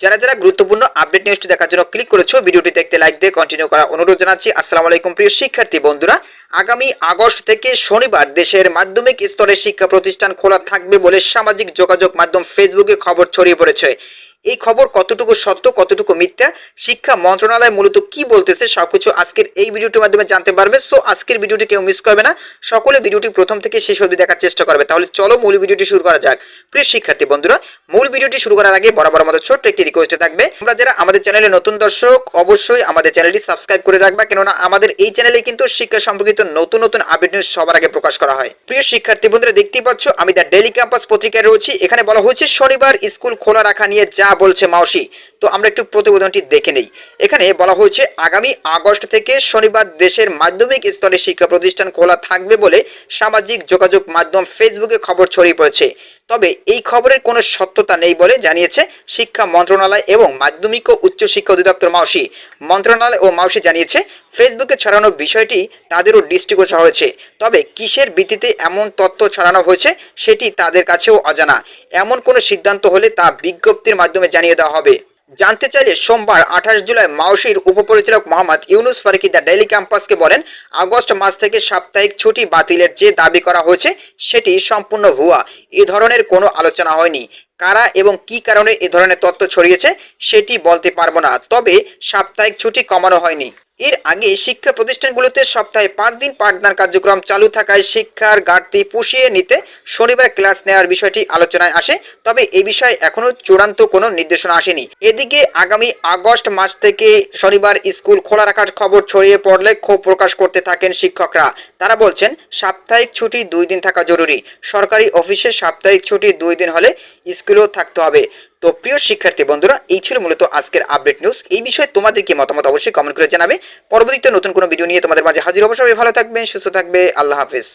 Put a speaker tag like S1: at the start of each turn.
S1: যারা যারা গুরুত্বপূর্ণ আপডেট নিউজটি দেখার জন্য ক্লিক করেছ, ভিডিওটি দেখতে লাইক দিয়ে কন্টিনিউ করা অনুরোধ জানাচ্ছি। আসসালামু আলাইকুম, প্রিয় শিক্ষার্থী বন্ধুরা। আগামী আগস্ট থেকে শনিবার দেশের মাধ্যমিক স্তরের শিক্ষা প্রতিষ্ঠান খোলা থাকবে বলে সামাজিক যোগাযোগ মাধ্যম ফেসবুকে খবর ছড়িয়ে পড়েছে। এই খবর কতটুকু সত্য, কতটুকু মিথ্যা, শিক্ষা মন্ত্রণালয় মূলত কি বলতেছে সবকিছু আজকের এই ভিডিওটির মাধ্যমে জানতে পারবে। সো আজকের ভিডিওটি কেউ মিস করবে না। সকলে ভিডিওটি প্রথম থেকে শেষ অবধি দেখার চেষ্টা করবে। তাহলে চলো মূল ভিডিওটি শুরু করা যাক। প্রিয় শিক্ষার্থী বন্ধুরা মূল ভিডিওটি শুরু করার আগে বরাবর আমাদের ছোট্ট একটি রিকোয়েস্ট থাকবে। আমরা যারা আমাদের চ্যানেলে নতুন দর্শক, অবশ্যই আমাদের চ্যানেলটি সাবস্ক্রাইব করে রাখবা, কেননা আমাদের এই চ্যানেলে কিন্তু শিক্ষা সম্পর্কিত নতুন নতুন আপডেট নিউজ সবার আগে প্রকাশ করা হয়। প্রিয় শিক্ষার্থী বন্ধুরা, দেখতেই পাচ্ছ, আমি দ্য ডেলি ক্যাম্পাস পত্রিকায় রয়েছি। এখানে বলা হয়েছে, শনিবার স্কুল খোলা রাখা নিয়ে যা বলছে মাওসি তো আমরা একটু প্রতিবেদনটি দেখে নেই। এখানে বলা হয়েছে, আগামী আগস্ট থেকে শনিবার দেশের মাধ্যমিক স্তরে শিক্ষা প্রতিষ্ঠান খোলা থাকবে বলে সামাজিক যোগাযোগ মাধ্যম ফেসবুকে খবর ছড়িয়ে পড়েছে। তবে এই খবরের কোনো সত্যতা নেই বলে জানিয়েছে শিক্ষা মন্ত্রণালয় এবং মাধ্যমিক ও উচ্চ শিক্ষা অধিদপ্তর মাউসি। মন্ত্রণালয় ও মাউসি জানিয়েছে, ফেসবুকে ছড়ানো বিষয়টি তাদেরও দৃষ্টিগোচর হয়েছে। তবে কিসের ভিত্তিতে এমন তথ্য ছড়ানো হয়েছে সেটি তাদের কাছেও অজানা। এমন কোনো সিদ্ধান্ত হলে তা বিজ্ঞপ্তির মাধ্যমে জানিয়ে দেওয়া হবে। জানতে চাইলে সোমবার আঠাশ জুলাই মাউসির উপপরিচালক মোহাম্মদ ইউনুস ফারুকি দ্য ডেইলি ক্যাম্পাসকে বলেন, আগস্ট মাস থেকে সাপ্তাহিক ছুটি বাতিলের যে দাবি করা হয়েছে, সেটি সম্পূর্ণ ভুয়া। এ ধরনের কোনো আলোচনা হয়নি। কারা এবং কি কারণে এ ধরনের তথ্য ছড়িয়েছে, সেটি বলতে পারব না। তবে সাপ্তাহিক ছুটি কমানো হয়নি। এর আগে শিক্ষা প্রতিষ্ঠানগুলোতে সপ্তাহে পাঁচ দিন পাঠদান কার্যক্রম চালু থাকায় শিক্ষার ঘাটতি পুষিয়ে নিতে শনিবার ক্লাস নেওয়ার বিষয়টি আলোচনায় আসে, তবে এ বিষয়ে এখনও চূড়ান্ত কোনো নির্দেশনা আসেনি। এদিকে আগামী আগস্ট মাস থেকে শনিবার স্কুল খোলা রাখার খবর ছড়িয়ে পড়লে ক্ষোভ প্রকাশ করতে থাকেন শিক্ষকরা। তারা বলছেন, সাপ্তাহিক ছুটি দুই দিন থাকা জরুরি। সরকারি অফিসে সাপ্তাহিক ছুটি দুই দিন হলে স্কুলেও থাকতে হবে। তো প্রিয় শিক্ষার্থী বন্ধুরা, এই ছিল মূলত আজকের আপডেট নিউজ এই বিষয়ে তোমাদের কি মতামত অবশ্যই কমেন্ট করে জানাবে। পরবর্তীতে নতুন কোনো ভিডিও নিয়ে তোমাদের মাঝে হাজির অবশ্যই ভালো থাকবেন, সুস্থ থাকবে, আল্লাহ হাফেজ।